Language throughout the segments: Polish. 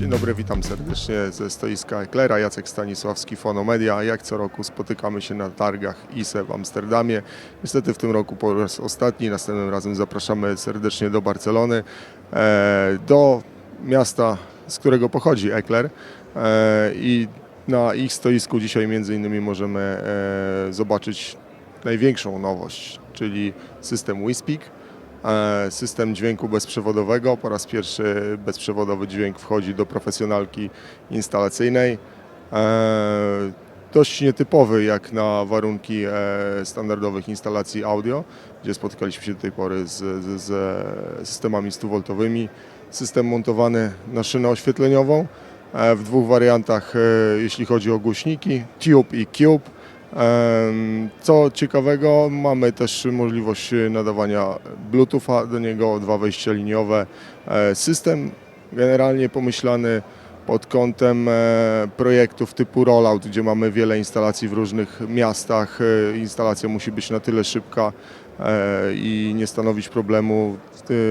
Dzień dobry, witam serdecznie ze stoiska Eklera. Jacek Stanisławski, Fonomedia. Jak co roku spotykamy się na targach ISE w Amsterdamie. Niestety w tym roku po raz ostatni, następnym razem zapraszamy serdecznie do Barcelony, e, do miasta, z którego pochodzi Ekler. E, I na ich stoisku dzisiaj między innymi możemy e, zobaczyć największą nowość, czyli system WiSpeak. E, System dźwięku bezprzewodowego. Po raz pierwszy bezprzewodowy dźwięk wchodzi do profesjonalki instalacyjnej. E, Dość nietypowy jak na warunki e, standardowych instalacji audio, gdzie spotykaliśmy się do tej pory z, z, z systemami 100V. System montowany na szynę oświetleniową w dwóch wariantach, jeśli chodzi o głośniki, Tube i Cube. Co ciekawego, mamy też możliwość nadawania Bluetootha do niego, dwa wejścia liniowe. E, System generalnie pomyślany pod kątem e, projektów typu rollout, gdzie mamy wiele instalacji w różnych miastach. E, Instalacja musi być na tyle szybka i nie stanowić problemu,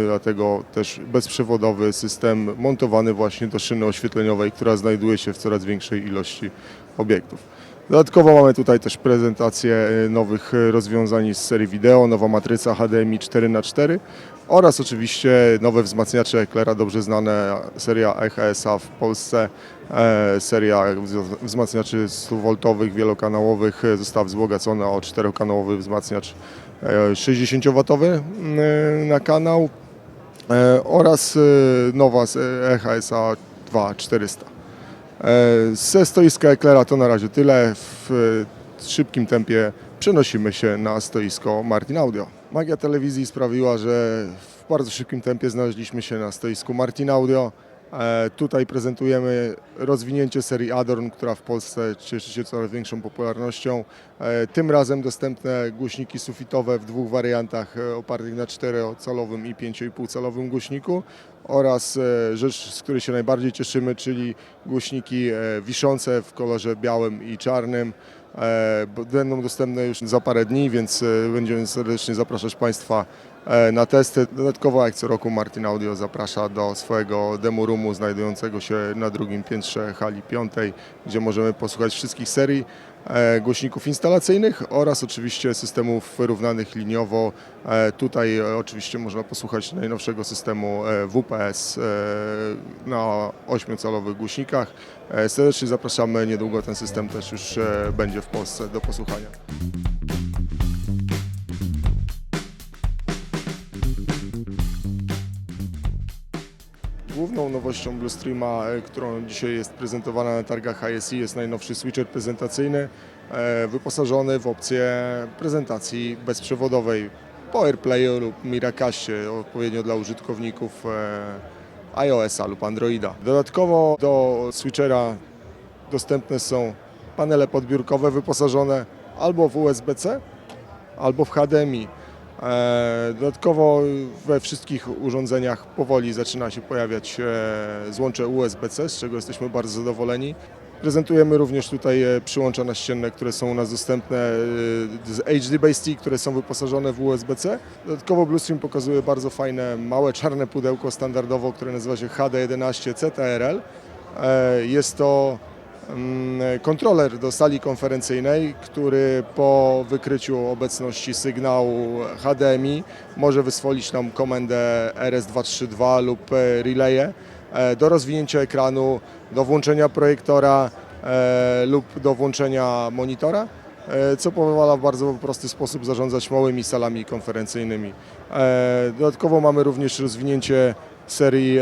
dlatego też bezprzewodowy system montowany właśnie do szyny oświetleniowej, która znajduje się w coraz większej ilości obiektów. Dodatkowo mamy tutaj też prezentację e, nowych e, rozwiązań z serii wideo, nowa matryca HDMI 4x4 oraz oczywiście nowe wzmacniacze Eklera, dobrze znane seria EHSA w Polsce, e, seria wz- wzmacniaczy 100V wielokanałowych została wzbogacona o czterokanałowy wzmacniacz e, 60W na kanał oraz nowa EHSA 2400. E, Ze stoiska Eklera to na razie tyle. W e, szybkim tempie przenosimy się na stoisko Martin Audio. Magia telewizji sprawiła, że w bardzo szybkim tempie znaleźliśmy się na stoisku Martin Audio. E, Tutaj prezentujemy rozwinięcie serii Adorn, która w Polsce cieszy się coraz większą popularnością. E, Tym razem dostępne głośniki sufitowe w dwóch wariantach e, opartych na 4-calowym i 5,5-calowym głośniku oraz rzecz, z której się najbardziej cieszymy, czyli głośniki wiszące w kolorze białym i czarnym. Będą dostępne już za parę dni, więc będziemy serdecznie zapraszać Państwa na testy. Dodatkowo jak co roku Martin Audio zaprasza do swojego demo roomu znajdującego się na drugim piętrze hali piątej, gdzie możemy posłuchać wszystkich serii e, głośników instalacyjnych oraz oczywiście systemów wyrównanych liniowo. E, Tutaj e, oczywiście można posłuchać najnowszego systemu e, WPS e, na 8-calowych głośnikach. E, Serdecznie zapraszamy, niedługo ten system też już e, będzie w Polsce do posłuchania. Główną nowością Bluestreama, e, którą dzisiaj jest prezentowana na targach ISE jest najnowszy switcher prezentacyjny e, wyposażony w opcję prezentacji bezprzewodowej po AirPlayu lub Miracaście, odpowiednio dla użytkowników e, iOS-a lub Androida. Dodatkowo do switchera dostępne są panele podbiórkowe wyposażone albo w USB-C, albo w HDMI. E, Dodatkowo we wszystkich urządzeniach powoli zaczyna się pojawiać e, złącze USB-C, z czego jesteśmy bardzo zadowoleni. Prezentujemy również tutaj e, przyłącza naścienne, które są u nas dostępne z HDBaseT, które są wyposażone w USB-C. Dodatkowo Bluestream pokazuje bardzo fajne, małe czarne pudełko standardowo, które nazywa się HD11 CTRL. Jest to kontroler do sali konferencyjnej, który po wykryciu obecności sygnału HDMI może wysłolić nam komendę RS232 lub e, relaye e, do rozwinięcia ekranu, do włączenia projektora e, lub do włączenia monitora, co pozwala w bardzo prosty sposób zarządzać małymi salami konferencyjnymi. Dodatkowo mamy również rozwinięcie serii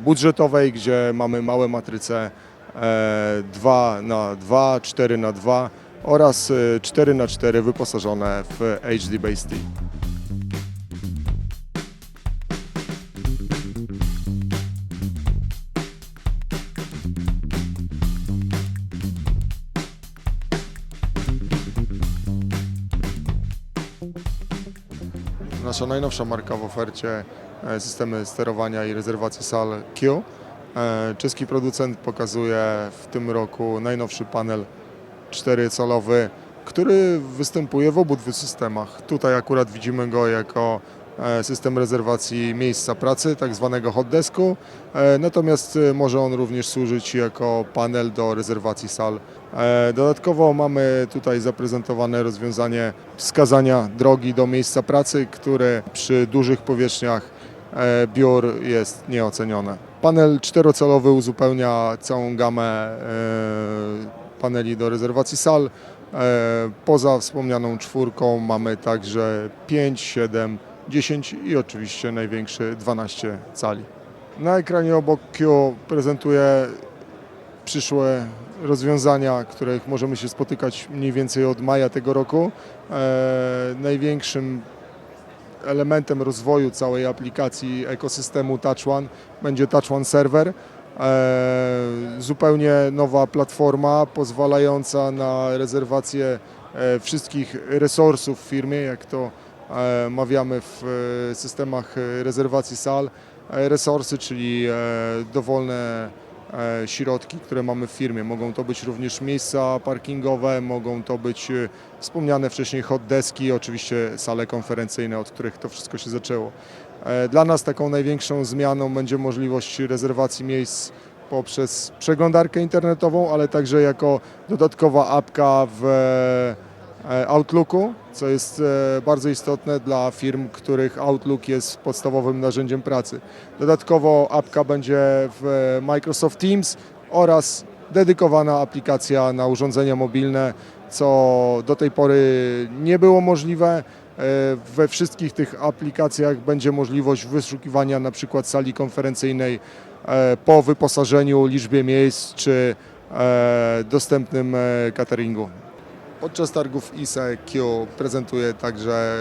budżetowej, gdzie mamy małe matryce E, 2 na 2, 4 na 2 oraz e, 4 na 4 wyposażone w HD Base Nasza najnowsza marka w ofercie e, systemy sterowania i rezerwacji sal Q. E, Czeski producent pokazuje w tym roku najnowszy panel 4-calowy, który występuje w obydwu systemach. Tutaj akurat widzimy go jako e, system rezerwacji miejsca pracy, tak zwanego hot desku, e, natomiast może on również służyć jako panel do rezerwacji sal. Dodatkowo mamy tutaj zaprezentowane rozwiązanie wskazania drogi do miejsca pracy, które przy dużych powierzchniach biur jest nieocenione. Panel czterocalowy uzupełnia całą gamę e, paneli do rezerwacji sal. E, Poza wspomnianą czwórką mamy także 5, 7, 10 i oczywiście największy 12 cali. Na ekranie obok Q prezentuje przyszłe rozwiązania, których możemy się spotykać mniej więcej od maja tego roku. E, największym elementem rozwoju całej aplikacji ekosystemu TouchOne będzie TouchOne Server. E, zupełnie nowa platforma pozwalająca na rezerwację e, wszystkich resursów w firmie, jak to e, mawiamy w systemach rezerwacji sal. Resursy, czyli dowolne środki, które mamy w firmie. Mogą to być również miejsca parkingowe, mogą to być e, wspomniane wcześniej hot deski, oczywiście sale konferencyjne, od których to wszystko się zaczęło. E, Dla nas taką największą zmianą będzie możliwość rezerwacji miejsc poprzez przeglądarkę internetową, ale także jako dodatkowa apka w e, Outlooku, co jest e, bardzo istotne dla firm, których Outlook jest podstawowym narzędziem pracy. Dodatkowo apka będzie w Microsoft Teams oraz dedykowana aplikacja na urządzenia mobilne, co do tej pory nie było możliwe. E, We wszystkich tych aplikacjach będzie możliwość wyszukiwania na przykład sali konferencyjnej e, po wyposażeniu, liczbie miejsc czy e, dostępnym e, cateringu. Podczas targów ISEQ prezentuje także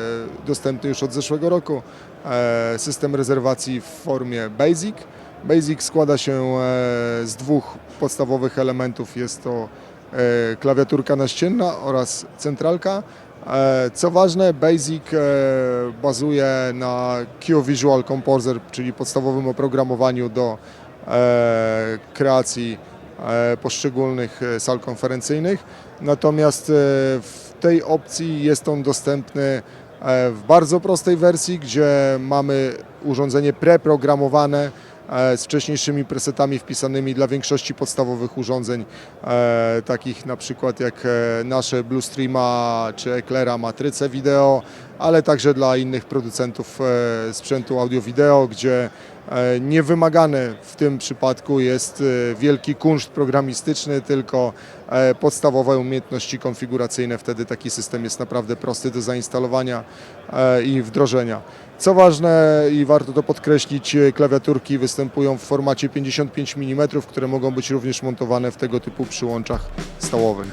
dostępny już od zeszłego roku e, system rezerwacji w formie Basic. Basic składa się e, z dwóch podstawowych elementów. Jest to e, klawiaturka naścienna oraz centralka. Co ważne, Basic bazuje na Q Visual Composer, czyli podstawowym oprogramowaniu do kreacji poszczególnych e, sal konferencyjnych. Natomiast e, w tej opcji jest on dostępny e, w bardzo prostej wersji, gdzie mamy urządzenie preprogramowane e, z wcześniejszymi presetami wpisanymi dla większości podstawowych urządzeń, e, takich na przykład jak e, nasze Bluestreama czy Eclaira matryce wideo, ale także dla innych producentów e, sprzętu audio-wideo, gdzie e, niewymagane w tym przypadku jest e, wielki kunszt programistyczny, tylko e, podstawowe umiejętności konfiguracyjne. Wtedy taki system jest naprawdę prosty do zainstalowania i wdrożenia. Co ważne i warto to podkreślić, klawiaturki występują w formacie 55 mm, które mogą być również montowane w tego typu przyłączach stołowych.